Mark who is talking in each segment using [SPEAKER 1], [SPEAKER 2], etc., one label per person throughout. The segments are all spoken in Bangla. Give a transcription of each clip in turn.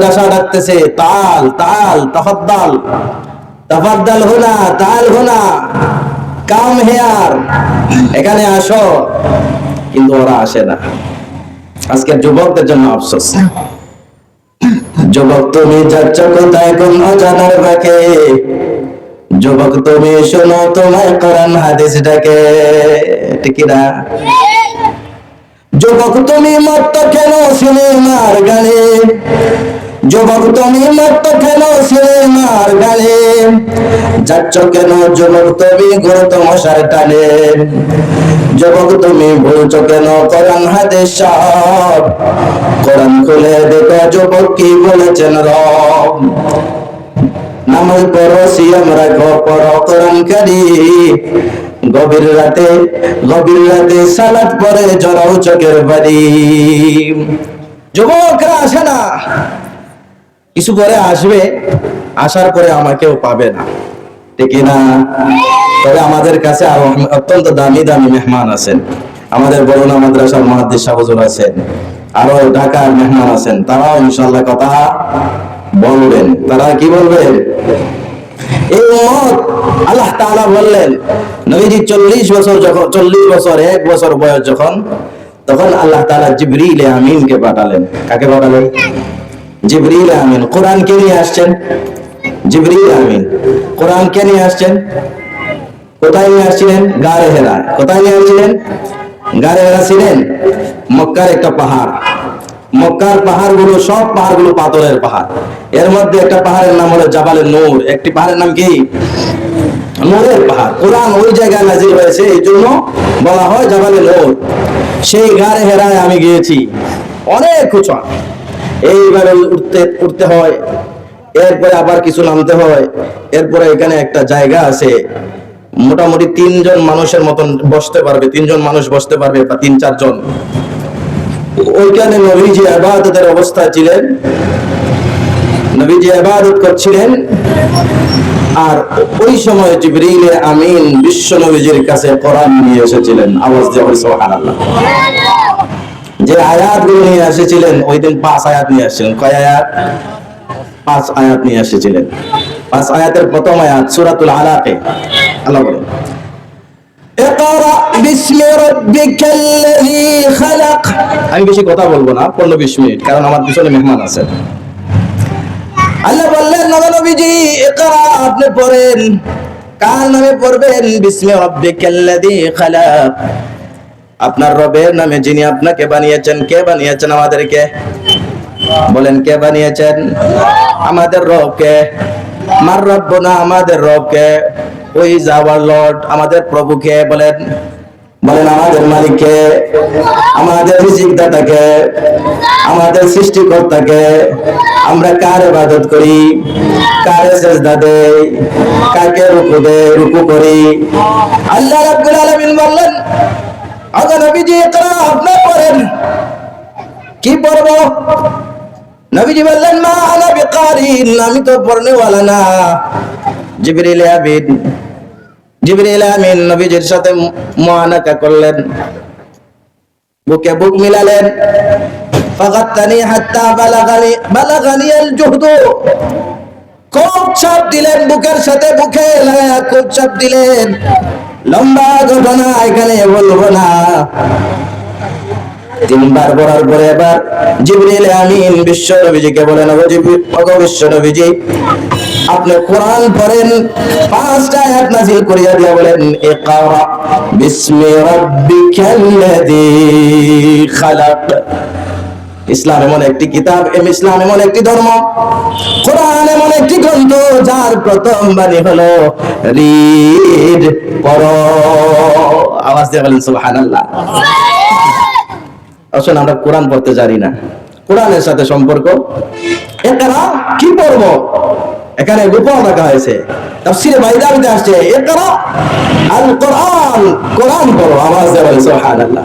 [SPEAKER 1] ডাকতেছে, তাল তাল হুনা তাল হুনা। Come here. এখানে আসো। কিন্তু ওরা আসে না। আজকে যুবকদের জন্য আফসোস। যুবক তুমি যাচ্ছ কোথায় কোন অজানার বাকে? যুবক তুমি শোনো তোমায় কোরআন হাদিস ডাকে। ঠিক না? যুবক তুমি মত্ত কেন সিনেমার গানে? যুবক তুমি মত্ত কেন সিনেমার গানে যাচ্ছ কেন যুবক তুমি গুরুত্ব মশার টানে। যুবক তুমি বলছো কেন কোরআন হাদিস সব? কোরআন খুলে দেখো যুবক কি বলেছেন রব। নামাজ পড়ো, সিয়াম রাখো, পড়ো কোরআন কারি গভীর রাতে গভীর রাতে সালাত পরে জড়াও চোখের বাড়ি যুবকরা আসে না। কিছু পরে আসবে, আসার পরে আমাকেও পাবে না। ঠিক না তবে আমাদের কাছে আরও অত্যন্ত দামি দামি মেহমান আছেন। আমাদের বরুণা মাদ্রাসার মহাদিস সাহুজুর আছেন। আরও ঢাকার মেহমান আছেন। তারাও ইনশাল্লাহ কথা বলবেন। তারা কি বলবেন এই উম্মত, আল্লাহ তাআলা বললেন, নবীজি চল্লিশ বছর যখন, চল্লিশ বছর, এক বছর বয়স যখন, তখন আল্লাহ তাআলা জিবরিল আমিনকে পাঠালেন। কাকে পাঠালেন? জিবরিল আমিন। কোরআন কে নিয়ে আসছেন? জিবরিল আমিন। কোরআন কে নিয়ে আসছেন? কোথায় নিয়ে আসছিলেন? গারে হেরা। কোথায় নিয়ে আসছিলেন? গারে হেরা ছিলেন মক্কার একটা পাহাড়। মক্কার পাহাড়গুলো সব পাহাড়গুলো পাথরের পাহাড়। এর মধ্যে একটা পাহাড়ের নাম হলো জাবালে নূর। একটি পাহাড়ের নাম কি? নূরের পাহাড়। কোরআন ওই জায়গায় নাজির হয়েছে, এই জন্য বলা হয় জাবালে নূর। সেই গারে হেরায় আমি গিয়েছি। অনেক উঁচু। এইভাবে উঠতে উঠতে হয়। এরপরে আবার কিছু নামতে হয়। এরপরে এখানে একটা জায়গা আছে। মোটামুটি তিনজন মানুষের মতন বসতে পারবে। তিনজন মানুষ বসতে পারবে বা তিন, চারজন। ওইখানে নবীজি আবাদতের অবস্থায় ছিলেন। নবীজি আবাদত করছিলেন। আর ওই সময় জিবরিল আমিন বিশ্ব নবীজির কাছে কোরআন নিয়ে এসেছিলেন। আওয়াজ দিয়ে সুবহানাল্লাহ। যে আয়াতগুলো নিয়ে এসেছিলেন ওই দিন পাঁচ আয়াত নিয়ে আসছিলেন। কয় আয়াত? হ্যাঁ। পাঁচ আয়াত নিয়ে এসেছিলেন। পাঁচ আয়াতের প্রথম আয়াত সুরাতুল আলাকে। আল্লাহ বলেন আমি বেশি কথা বলব না পনেরো বিশ মিনিট কারণ আমার পিছনে মেহমান আছে। আল্লাহ বললেন নবনবীজি একরা আপনি পড়েন। কার নামে পড়বেন? বিস্মে রব্বিকাল্লাযী খালাক। আপনার রবের নামে যিনি আপনাকে বানিয়েছেন, কে বানিয়েছেন আমাদেরকে? বলেন, কে বানিয়েছেন? আমাদের রবকে। মার রব না আমাদের রবকে। ওই যাওয়ার লর্ড, আমাদের প্রভুকে বলেন। বলেন, আমাদের মালিককে, আমাদের রিজিক দাতাকে আমাদের সৃষ্টিকর্তাকে আমরা কার ইবাদত করি? কারে সেজদা দেই? কাকে রুকু দেই? রুকু করি? আল্লাহ রাব্বুল আলামিন বললেন আগে নবীজি ইকরা আপনি পড়েন কি পড়ব নবীজি বললেন, মা আনা বিকারিন, আমি তো পড়নে না। জিবরিল আমিন জিবরিল আমিন নবীজির সাথে মুআনাকা করলেন। বুকে বুক মিলালেন। ফাগাত্তানি হাত্তা বালাগানি বালাগানি আল জুহদু। খুব চাপ দিলেন বুকের সাথে, বুকে লাগায়া খুব চাপ দিলেন। লম্বা ঘটনা এখানে বলব না। তিনবার পড়ার পরে এবার জিবরিল আমিন বিশ্ব নবীজিকে বলেন বিশ্ব নবীজি, আপনি কোরআন পড়েন, পাঁচটা আয়াত নাযিল করিয়া দিয়া বলেন, ইকরা বিসমি রাব্বিকাল্লাযী খালাক। ইসলাম এমন একটি কিতাব এম ইসলাম এমন একটি ধর্ম। কোরআন এমন একটি গ্রন্থ যার প্রথম বাণী হলো রিড পড়ো। আওয়াজ দিয়ে বলেন সুবহানাল্লাহ। আসলে আমরা কোরআন পড়তে জানি না। কোরআনের সাথে সম্পর্ক? একরা কি পড়ব? এখানে গোপন রাখা হয়েছে। তাফসিরে বাইদাবিতে আসছে একরা আল কোরআন কোরআন পড়ো আওয়াজ দিয়ে বলেন সুবহানাল্লাহ।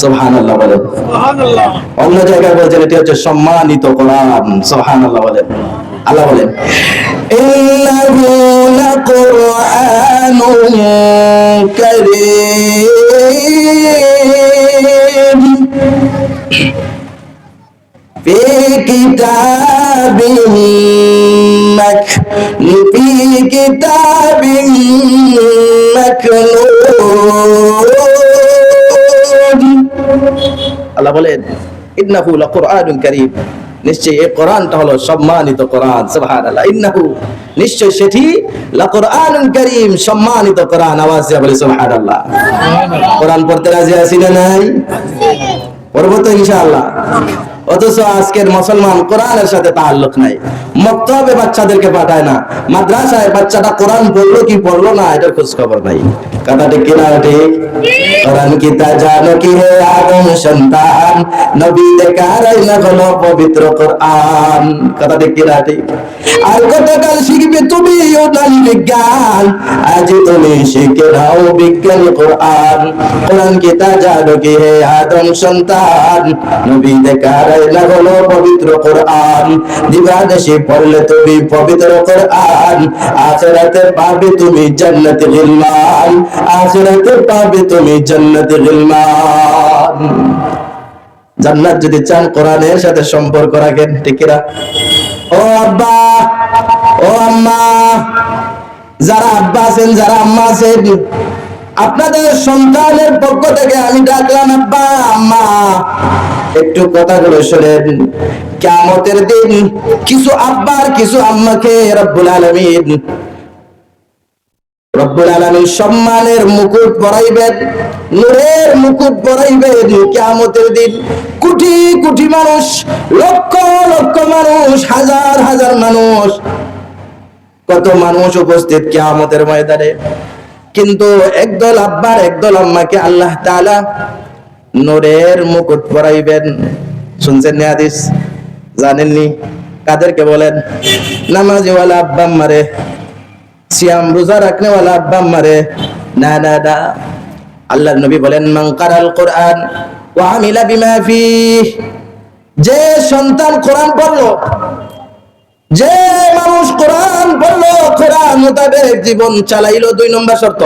[SPEAKER 1] সোহান আল্লাহ বলেন অন্য জায়গায় বলছেন এটি হচ্ছে সম্মানিত কোরআন সোহান আল্লাহ বলেন আল্লাহ বলেন ইন্নাহু লাকুরআনুন কারীম في كتاب مك في كتاب مكنون আল্লাহ বলেন ইন্নাহু লাকুরআনুন কারীম। নিশ্চয় এই কোরআনটা হলো সম্মানিত কোরআন সুবহানাল্লাহ। ইন্নাহু নিশ্চয় সেটি লাকুরআনুন কারীম সম্মানিত কোরআন। আওয়াজ দিয়ে বলে সুবহানাল্লাহ। কোরআন পড়তে রাজি আছি না নাই? পড়ব তো ইনশাআল্লাহ। অথচ আজকের মুসলমান কোরআনের সাথে তাল্লুক নাই। মক্তবে বাচ্চাদেরকে পাঠায় না। মাদ্রাসায় বাচ্চাটা কোরআন পড়ল কি পড়ল না, এটার খোঁজ খবর নাই। কথা ঠিক কিনা ঠিক কোরআন কি তা জানো কি হে আদম সন্তান? নবী হলো পবিত্র কোরআন। ঠিক আর শিখবে তুমি বিজ্ঞান। আজ তুমি শিখে নাও বিজ্ঞানী কোরআন। কোরআন কি তা জানো কি হে আদম সন্তান? নবী দেখারাই না হলো পবিত্র কোরআন। দিবাদেশে পড়লে তুমি পবিত্র কোরআন। আখেরাতে পাবে তুমি জান্নাতে গিলমান আখেরাতে পাবে তুমি জান্নাতে গিলমান জান্নাত যদি চান কোরআনের সাথে সম্পর্ক রাখেন ঠিকিরা ও আব্বা, ও আম্মা, যারা আব্বা আছেন, যারা আম্মা আছেন, আপনাদের সন্তানের পক্ষ থেকে আমি ডাকলাম, আব্বা, আম্মা। একটু কথাগুলো শোনেন। কিয়ামতের দিন কিছু আব্বার কিছু আম্মাকে রব্বুল আলামিন রব্বুল আলামিন সম্মানের মুকুট পরাইবেন, নূরের মুকুট পরাইবেন। কিয়ামতের দিন কোটি কোটি মানুষ, লক্ষ লক্ষ মানুষ, হাজার হাজার মানুষ, কত মানুষ উপস্থিত কিয়ামতের ময়দানে। কিন্তু একদল আব্বার, একদল আম্মাকে আল্লাহ তাআলা নূরের মুকুট পরাইবেন। শুনছেন হাদিস? জানেননি? কাদেরকে বলেন? নামাজি ওয়ালা আব্বা আম্মারে, সিয়াম রোজা রাখনে ওয়ালা আব্বা আম্মারে, না না না। আল্লাহর নবী বলেন, মান কারাল কোরআন ওয়া আমিলা বিমা ফিহ যে সন্তান কোরআন পড়ল, যে মানুষ কোরআন পড়ল, কোরআন মোতাবেক জীবন চালাইলো দুই নম্বর শর্ত।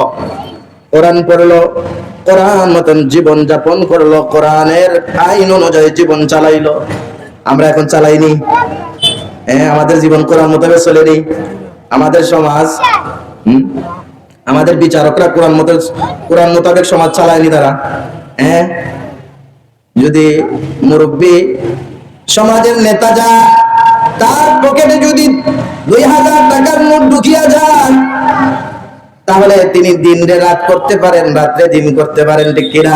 [SPEAKER 1] কোরআন পড়ল, কোরআন মতন জীবন যাপন করল, কোরআনের আইন অনুযায়ী জীবন চালাইলো। আমরা এখন চালাইনি। হ্যাঁ আমাদের জীবন কোরআন মোতাবেক চলেনি। আমাদের সমাজ আমাদের বিচারকরা কোরআন মতো কোরআন মোতাবেক সমাজ চালায়নি তারা। হ্যাঁ? যদি মুরব্বী সমাজের নেতা যা, তার পকেটে যদি দুই হাজার টাকার নোট ঢুকিয়া যান তাহলে তিনি দিন রে রাত করতে পারেন, রাত্রে দিন করতে পারেন, ঠিক কিনা?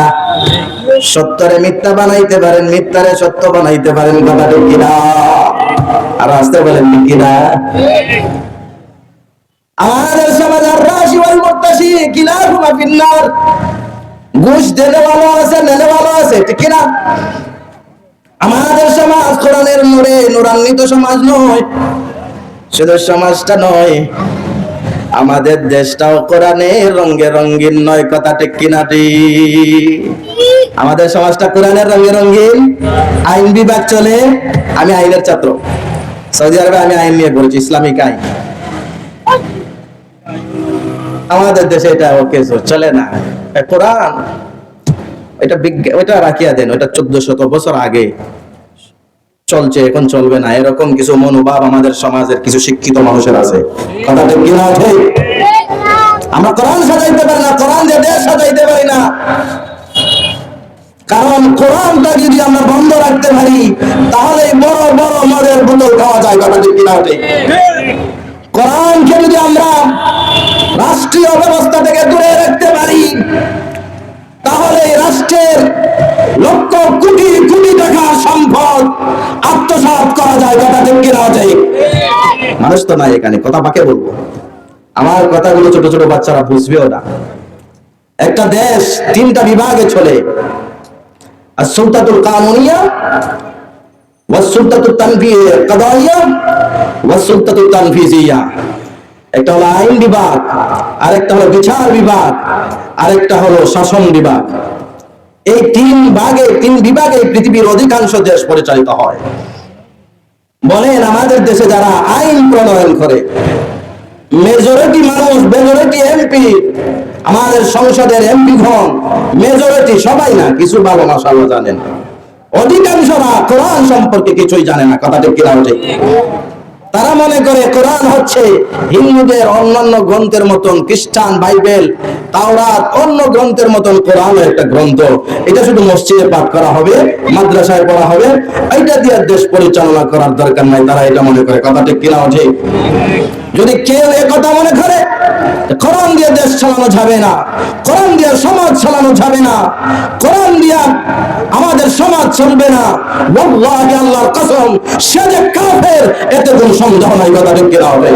[SPEAKER 1] সত্যরে মিথ্যা বানাইতে পারেন, মিথ্যারে সত্য বানাইতে পারেন, কথা ঠিক কিনা? আর আসতে বলেন, ঠিক কিনা? আমাদের সমাজ আর রাশি ওয়াল মুত্তাসি কিলাহুমা ফিন্নার। ঘুষ দেনে ভালো আছে নেনে ভালো আছে, ঠিক কিনা? আমাদের সমাজ কোরআনের নূরে, নূরান্বিত সমাজ নয়, শুধু সমাজটা নয় আমাদের দেশটাও কোরআনের রঙে রঙিন নয়, কথা ঠিক কিনা আমাদের সমাজটা কোরআনের রঙে রঙিন, আইন বিভাগ চলে, আমি আইনের ছাত্র। সৌদি আরবে আমি আইন নিয়ে বলছি ইসলামিক আইন। আমাদের দেশে এটা ওকে চলে না। কোরআন, এটা বিজ্ঞান ওইটা রাখিয়া দেন, ওইটা চোদ্দ শত বছর আগে। চলছে, এখন চলবে না। এরকম কিছু মনোভাব আমাদের সমাজের কিছু শিক্ষিত মানুষের আছে। কথা ঠিক কিনা ঠিক আমরা কোরআন সাজাইতে পারি না, কোরআন দেশ সাজাইতে পারি না। কারণ কোরআনটা যদি আমরা বন্ধ রাখতে পারি, তাহলে বড় বড় মদের বোতল খাওয়া যায়, কথা ঠিক কিনা ঠিক কোরআনকে যদি আমরা রাষ্ট্রীয় ব্যবস্থা থেকে দূরে রাখতে পারি, তাহলে রাষ্ট্রের লক্ষ কোটি কোটি সম্পদ মানুষ তো নাই এখানে, কথা পাকে বলব? আমার কথাগুলো ছোট ছোট বাচ্চারা বুঝবেও না। একটা দেশ তিনটা বিভাগে চলে। আর সুলতাতুল কানুনিয়া ওয়াসুলতাতু তানফি কাদাইয়া ওয়াসুলতাতু তানফিজিয়া একটা হলো আইন বিভাগ, আরেকটা হলো বিচার বিভাগ, আরেকটা হলো শাসন বিভাগ। এই তিন ভাগে, তিন বিভাগে পৃথিবীর অধিকাংশ দেশ পরিচালিত হয়। বলেন আমাদের দেশে যারা আইন প্রণয়ন করে মেজরিটি মানুষ মেজরিটি এমপি আমাদের সংসদের এমপি ঘন মেজরিটি সবাই না, কিছু ভালো মাসাল্লাহ জানেন অধিকাংশরা কোরআন সম্পর্কে কিছুই জানে না, কথাটা কিনা ঠিক? তারা মনে করে কোরআন হচ্ছে হিন্দুদের অন্যান্য গ্রন্থের মতন, খ্রিস্টান, বাইবেল, তাওরাত, অন্য গ্রন্থের মতন কোরআন একটা গ্রন্থ। এটা শুধু মসজিদে পাঠ করা হবে, মাদ্রাসায় পড়া হবে এটা দিয়ে দেশ পরিচালনা করার দরকার নাই, তারা এটা মনে করে। কথা ঠিক কিনা উচিত যদি কেউ কথা মনে করে কোরআন দিয়ে দেশ চালানো যাবে না। কোরআন দিয়ে সমাজ চালানো যাবে না। কোরআন দিয়ে আমাদের সমাজ চলবে না। ওয়াল্লাহি আল্লাহর কসম, সে যে কাফের, এতে কোন সন্দেহ নাই, কথা ঠিক হবে?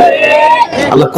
[SPEAKER 1] আল্লাহ